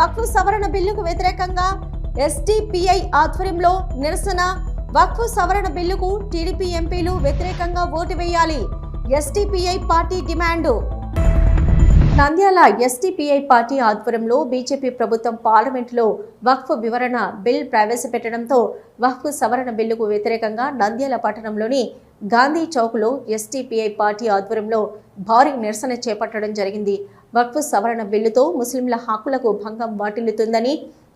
వక్ఫ్ సవరణ బిల్లుకు వ్యతిరేకంగా ఎస్డిపిఐ ఆధ్వర్యంలో నిరసన వక్ఫ్ సవరణ బిల్లుకు టీడీపీ ఎంపీలు వ్యతిరేకంగా ఓటు వేయాలి. SDPI party demand. Nandyal STPI party ఆధ్వర్యంలో బీజేపీ ప్రభుత్వం పార్లమెంటులో వక్ఫ్ వివరణ బిల్ ప్రవేశపెట్టడంతో వక్ఫ్ సవరణ బిల్లుకు వ్యతిరేకంగా నంద్యాల పట్టణంలోని గాంధీ చౌక్లో ఎస్టీపీఐ పార్టీ ఆధ్వర్యంలో భారీ నిరసన చేపట్టడం జరిగింది. వక్ఫ్ సవరణ బిల్లుతో ముస్లింల హక్కులకు భంగం వాటిల్లుతుందని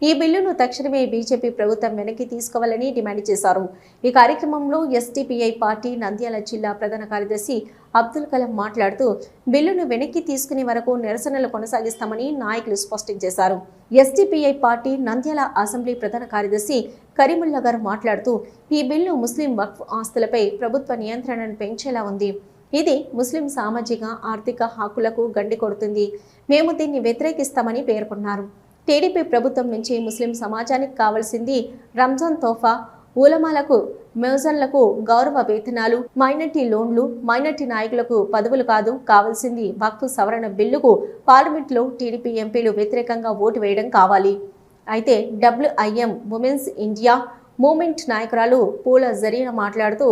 ఈ బిల్లును తక్షణమే బీజేపీ ప్రభుత్వం వెనక్కి తీసుకోవాలని డిమాండ్ చేశారు. ఈ కార్యక్రమంలో ఎస్టీపీఐ పార్టీ నంద్యాల జిల్లా ప్రధాన కార్యదర్శి అబ్దుల్ కలాం మాట్లాడుతూ బిల్లును వెనక్కి తీసుకునే వరకు నిరసనలు కొనసాగిస్తామని నాయకులు స్పష్టం చేశారు. ఎస్టీపీఐ పార్టీ నంద్యాల అసెంబ్లీ ప్రధాన కార్యదర్శి కరీముల్లా గారు మాట్లాడుతూ ఈ బిల్లు ముస్లిం వక్ఫ్ ఆస్తులపై ప్రభుత్వ నియంత్రణను పెంచేలా ఉంది. ఇది ముస్లిం సామాజిక ఆర్థిక హక్కులకు గండి కొడుతుంది. మేము దీన్ని వ్యతిరేకిస్తామని పేర్కొన్నారు. టీడీపీ ప్రభుత్వం నుంచి ముస్లిం సమాజానికి కావలసింది రంజాన్ తోఫా ఊలమాలకు మ్యూజన్లకు గౌరవ వేతనాలు మైనార్టీ లోన్లు మైనార్టీ నాయకులకు పదవులు కాదు కావాల్సింది వక్ఫ్ సవరణ బిల్లుకు పార్లమెంట్లో టీడీపీ ఎంపీలు వ్యతిరేకంగా ఓటు వేయడం కావాలి. అయితే డబ్ల్యూఐఎం ఉమెన్స్ ఇండియా మూమెంట్ నాయకురాలు పూల జరీనా మాట్లాడుతూ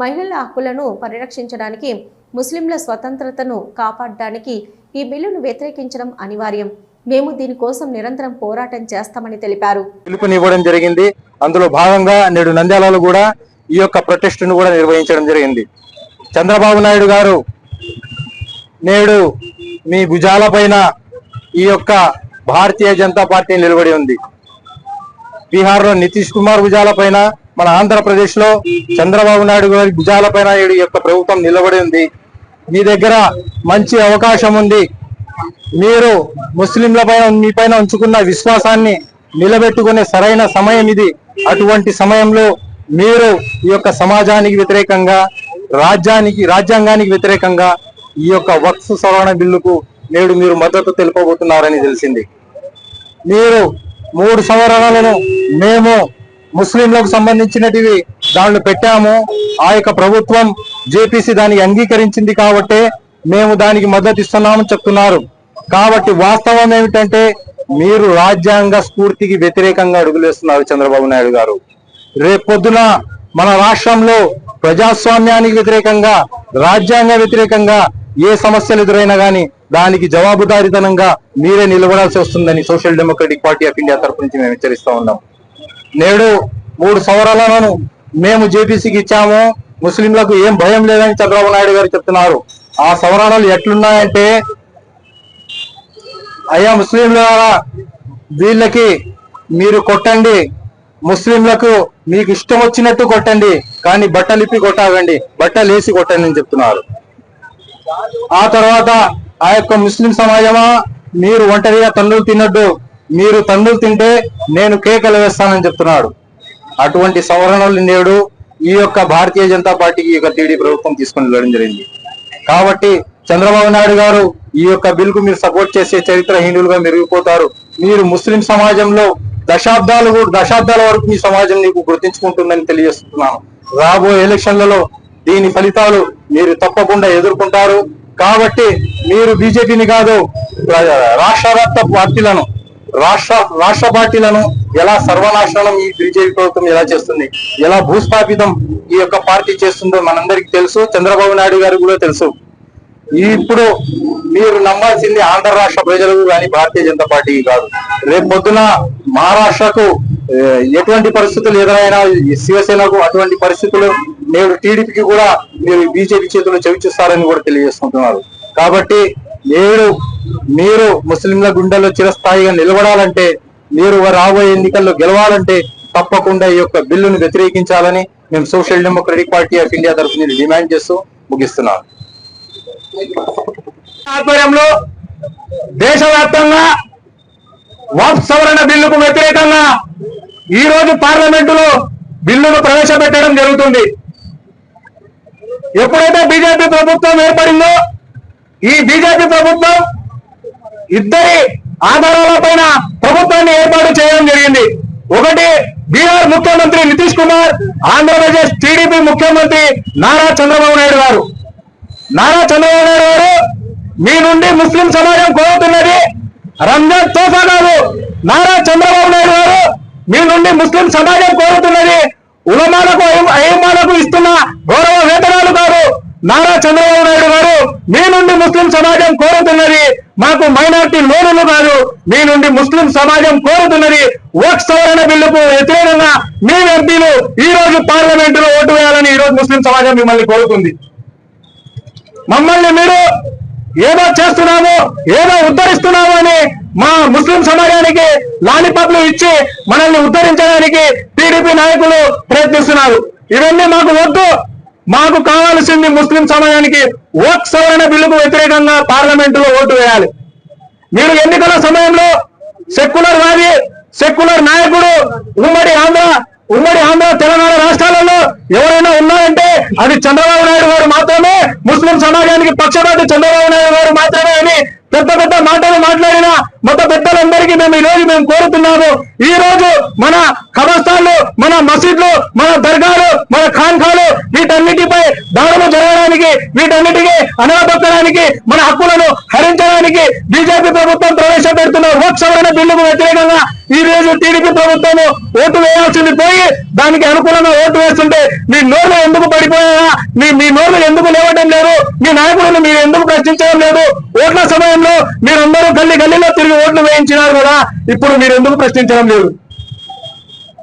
మహిళల హక్కులను పరిరక్షించడానికి ముస్లింల స్వతంత్రతను కాపాడడానికి ఈ బిల్లును వ్యతిరేకించడం అనివార్యం. మేము దీనికోసం నిరంతరం పోరాటం చేస్తామని తెలిపారు. పిలుపునివ్వడం జరిగింది. అందులో భాగంగా నేడు నంద్యాలలో కూడా ఈ యొక్క ప్రొటెస్టును కూడా నిర్వహించడం జరిగింది. చంద్రబాబు నాయుడు గారు నేడు మీ భుజాల పైన ఈ యొక్క భారతీయ జనతా పార్టీ నిలబడి ఉంది. బీహార్లో నితీష్ కుమార్ భుజాల పైన మన ఆంధ్రప్రదేశ్లో చంద్రబాబు నాయుడు గారి భుజాల పైన ఈ యొక్క ప్రభుత్వం నిలబడి ఉంది. మీ దగ్గర మంచి అవకాశం ఉంది. మీరు ముస్లింల పైన మీ పైన ఉంచుకున్న విశ్వాసాన్ని నిలబెట్టుకునే సరైన సమయం ఇది. అటువంటి సమయంలో మీరు ఈ యొక్క సమాజానికి వ్యతిరేకంగా రాజ్యానికి రాజ్యాంగానికి వ్యతిరేకంగా ఈ యొక్క వక్ఫ్ సవరణ బిల్లుకు నేడు మీరు మద్దతు తెలుపబోతున్నారని తెలిసింది. మీరు మూడు సవరణలను మేము ముస్లింలకు సంబంధించినటివి దానిలో పెట్టాము. ఆ యొక్క ప్రభుత్వం జేపీసీ దానికి అంగీకరించింది కాబట్టే మేము దానికి మద్దతు ఇస్తున్నామని చెప్తున్నారు. కాబట్టి వాస్తవం ఏమిటంటే మీరు రాజ్యాంగ స్ఫూర్తికి వ్యతిరేకంగా అడుగులేస్తున్నారు చంద్రబాబు నాయుడు గారు. రేపొద్దున మన రాష్ట్రంలో ప్రజాస్వామ్యానికి వ్యతిరేకంగా రాజ్యాంగ వ్యతిరేకంగా ఏ సమస్యలు ఎదురైనా కానీ దానికి జవాబుదారితనంగా మీరే నిలబడాల్సి వస్తుందని Social Democratic Party of India తరపు నుంచి మేము హెచ్చరిస్తా ఉన్నాం. నేడు మూడు సవరాలను మేము జేపీసీకి ఇచ్చాము. ముస్లింలకు ఏం భయం లేదని చంద్రబాబు నాయుడు గారు చెప్తున్నారు. ఆ సవరణలు ఎట్లున్నాయంటే అయ్యా ముస్లింల వీళ్ళకి మీరు కొట్టండి. ముస్లింలకు మీకు ఇష్టం వచ్చినట్టు కొట్టండి. కానీ బట్టలిప్పి కొట్టాగండి బట్టలు వేసి కొట్టండి అని చెప్తున్నారు. ఆ తర్వాత ఆ యొక్క ముస్లిం సమాజమా? మీరు ఒంటరిగా తండ్రులు తిన్నట్టు మీరు తండ్రులు తింటే నేను కేకలు వేస్తానని చెప్తున్నాడు. అటువంటి సవరణలు నేడు ఈ యొక్క భారతీయ జనతా పార్టీకి ఈ యొక్క టీడీ ప్రభుత్వం తీసుకుని వెళ్ళడం జరిగింది. కాబట్టి చంద్రబాబు నాయుడు గారు ఈ యొక్క బిల్కు మీరు సపోర్ట్ చేసే చరిత్రహీనులుగా మెరిగిపోతారు. మీరు ముస్లిం సమాజంలో దశాబ్దాలు కూడా- దశాబ్దాల వరకు మీ సమాజం నీకు గుర్తించుకుంటుందని తెలియజేస్తున్నాను. రాబోయే ఎలక్షన్లలో దీని ఫలితాలు మీరు తప్పకుండా ఎదుర్కొంటారు. కాబట్టి మీరు బీజేపీని కాదు రాష్ట్ర వ్యాప్త పార్టీలను రాష్ట్ర రాష్ట్ర పార్టీలను ఎలా సర్వనాశనం ఈ బీజేపీ ప్రభుత్వం ఎలా చేస్తుంది ఎలా భూస్థాపితం ఈ యొక్క పార్టీ చేస్తుందో మనందరికి తెలుసు చంద్రబాబు నాయుడు గారికి కూడా తెలుసు. ఇప్పుడు మీరు నమ్మాల్సింది ఆంధ్ర రాష్ట్ర ప్రజలకు కానీ భారతీయ జనతా పార్టీకి కాదు. రేపు పొద్దున మహారాష్ట్రకు ఎటువంటి పరిస్థితులు ఎదురైనా శివసేనకు అటువంటి పరిస్థితులు నేడు టీడీపీకి కూడా మీరు బీజేపీ చేతుల్లో చవిచూస్తారని కూడా తెలియజేసుకుంటున్నారు. కాబట్టి నేడు మీరు ముస్లింల గుండెల్లో చిరస్థాయిగా నిలబడాలంటే మీరు రాబోయే ఎన్నికల్లో గెలవాలంటే తప్పకుండా ఈ యొక్క బిల్లును వ్యతిరేకించాలని మేము Social Democratic Party of India తరఫు నుంచి డిమాండ్ చేస్తూ ముగిస్తున్నాం ఆధ్వర్యంలో దేశవ్యాప్తంగా వాప్ సవరణ బిల్లుకు వ్యతిరేకంగా ఈ రోజు పార్లమెంటులో బిల్లును ప్రవేశపెట్టడం జరుగుతుంది. ఎప్పుడైతే బీజేపీ ప్రభుత్వం ఏర్పడిందో ఈ బీజేపీ ప్రభుత్వం ఇద్దరి ఆధారాలపైన ప్రభుత్వాన్ని ఏర్పాటు చేయడం జరిగింది. ఒకటి బీహార్ ముఖ్యమంత్రి నితీష్ కుమార్ ఆంధ్రప్రదేశ్ టీడీపీ ముఖ్యమంత్రి నారా చంద్రబాబు నాయుడు గారు. నారా చంద్రబాబు నాయుడు గారు మీ నుండి ముస్లిం సమాజం కోరుతున్నది రంజాన్ తోఫా కాదు. నారా చంద్రబాబు నాయుడు గారు మీ నుండి ముస్లిం సమాజం కోరుతున్నది ఉలమాలకు అయ్యమాలకు ఇస్తున్న గౌరవ వేతనాలు కాదు. నారా చంద్రబాబు నాయుడు గారు మీ నుండి ముస్లిం సమాజం కోరుతున్నది మాకు మైనార్టీ లోనులు కాదు మీ నుండి ముస్లిం సమాజం కోరుతున్నది ఓట్ సవరణ బిల్లుకు వ్యతిరేకంగా మీ ఎంపీలు ఈ రోజు పార్లమెంటులో ఓటు వేయాలని ఈ రోజు ముస్లిం సమాజం మిమ్మల్ని కోరుతుంది. మమ్మల్ని మీరు ఏదో చేస్తున్నాము ఏదో ఉద్ధరిస్తున్నాము అని మా ముస్లిం సమాజానికి లాలిపట్లు ఇచ్చి మనల్ని ఉద్ధరించడానికి టీడీపీ నాయకులు ప్రయత్నిస్తున్నారు. ఇవన్నీ మాకు వద్దు మాకు కావాల్సింది ముస్లిం సమాజానికి ఓట్ సవరణ బిల్లుకు వ్యతిరేకంగా పార్లమెంటులో ఓటు వేయాలి. మీరు ఎన్నికల సమయంలో సెక్యులర్ వాది సెక్యులర్ నాయకుడు ఉమ్మడి ఆంధ్ర ఉమ్మడి ఆంధ్ర తెలంగాణ రాష్ట్రాలలో ఎవరైనా ఉన్నారంటే అది చంద్రబాబు నాయుడు గారు మాత్రమే ముస్లిం సమాజానికి పక్షపాతి చంద్రబాబు నాయుడు గారు మాత్రమే అని పెద్ద పెద్ద మాటలు మాట్లాడిన మత పెద్దలందరికీ మేము ఈ రోజు మేము కోరుతున్నాము. ఈ రోజు మన కబస్థాన్లు మన మసీద్లు మన దర్గా మన ఖాన్ఖాలు వీటన్నిటిపై దాడులు జరగడానికి వీటన్నిటికీ అనగదొక్కడానికి మన హక్కులను హరించడానికి బీజేపీ ప్రభుత్వం ప్రవేశపెడుతున్న ఓట్ సవరణ బిల్లుకు వ్యతిరేకంగా ఈ రోజు టీడీపీ ప్రభుత్వం ఓటు వేయాల్సింది పోయి దానికి అనుకూలంగా ఓటు వేస్తుంటే మీ నోర్లు ఎందుకు పడిపోయాయా? మీ మీ నోర్లు ఎందుకు లేవడం లేదు? మీ నాయకులను మీరు ఎందుకు ప్రశ్నించడం లేదు? ఓట్ల సమయంలో మీరందరూ గల్లీ గల్లీలో తిరిగి ఓట్లు వేయించినారు కదా ఇప్పుడు మీరు ఎందుకు ప్రశ్నించడం లేదు?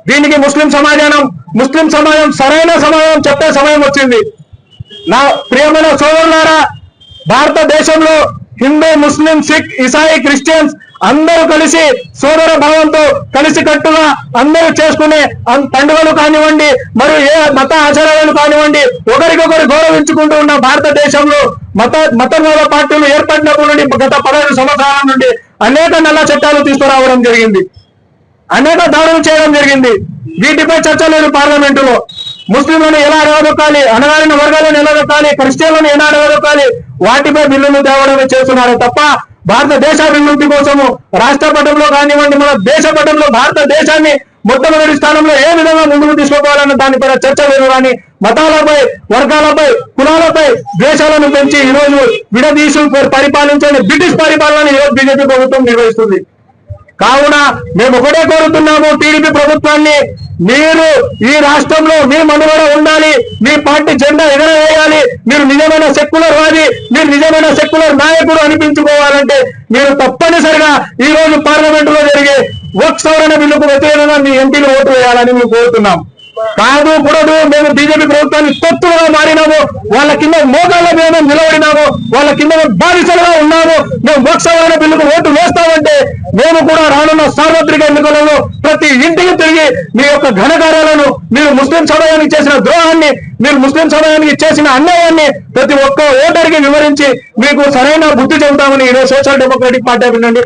దీనికి ముస్లిం సమాజానం ముస్లిం సమాజం సరైన సమాజం చెప్పే సమయం వచ్చింది. నా ప్రియమైన సోదరులారా భారతదేశంలో హిందూ ముస్లిం సిక్ ఇసాయి క్రిస్టియన్స్ అందరూ కలిసి సోదర భావంతో కలిసి కట్టుగా అందరూ చేసుకునే పండుగలు కానివ్వండి మరియు ఏ మత ఆచారాలు కానివ్వండి ఒకరికొకరు గౌరవించుకుంటూ ఉన్న భారతదేశంలో మత మతవాద పార్టీలు ఏర్పడినప్పటి నుండి గత పదహైదు సంవత్సరాల నుండి అనేక నల్ల చట్టాలు తీసుకురావడం జరిగింది. అనేక దాడులు చేయడం జరిగింది. వీటిపై చర్చ లేదు పార్లమెంటులో ముస్లింలను ఎలా అడగదొక్కాలి? అనగారిన వర్గాలను నిలదొక్కాలి క్రిస్టియన్లను ఎలా అడగదొక్కాలి? వాటిపై బిల్లును తేవడమే చేస్తున్నారు తప్ప భారతదేశ అభివృద్ధి కోసము రాష్ట్ర పటంలో కానివ్వండి మన దేశ పటంలో భారతదేశాన్ని మొట్టమొదటి స్థానంలో ఏ విధంగా ముందుకు తీసుకోవాలన్న దానిపైన చర్చ లేదు కానీ మతాలపై వర్గాలపై కులాలపై ద్వేషాలను పెంచి ఈ రోజు విడదీసి పరిపాలించే బ్రిటిష్ పరిపాలన ఈరోజు బీజేపీ ప్రభుత్వం నిర్వహిస్తుంది. కావున మేము ఒకటే కోరుతున్నాము టీడీపీ ప్రభుత్వాన్ని మీరు ఈ రాష్ట్రంలో మీ మనుగడ ఉండాలి మీ పార్టీ జెండా ఎగరవేయాలి మీరు నిజమైన సెక్యులర్ వాది మీరు నిజమైన సెక్యులర్ నాయకుడు అనిపించుకోవాలంటే మీరు తప్పనిసరిగా ఈ రోజు పార్లమెంట్లో జరిగే ఓట్ సవరణ బిల్లుకు వ్యతిరేకంగా మీ ఎంపీలు ఓటు వేయాలని మేము కోరుతున్నాం. కాదు కూడదు మేము బీజేపీ ప్రభుత్వాన్ని తొత్తులుగా మారినాము వాళ్ళ కింద మోకాళ్ళ మీద మేము నిలబడినాము వాళ్ళ కింద మేము ఉన్నాము మేము ఓట్ సవరణ బిల్లుకు ఓటు వేస్తామంటే మేము కూడా రానున్న సార్వత్రిక ఎన్నికలలో ప్రతి ఇంటికి తిరిగి మీ యొక్క ఘనకార్యాలను మీరు ముస్లిం సమాజానికి చేసిన ద్రోహాన్ని మీరు ముస్లిం సమాజానికి చేసిన అన్యాయాన్ని ప్రతి ఒక్క ఓటర్కి వివరించి మీకు సరైన బుద్ధి చెబుతామని ఈరోజు సోషల్ డెమోక్రటిక్ పార్టీ నుండి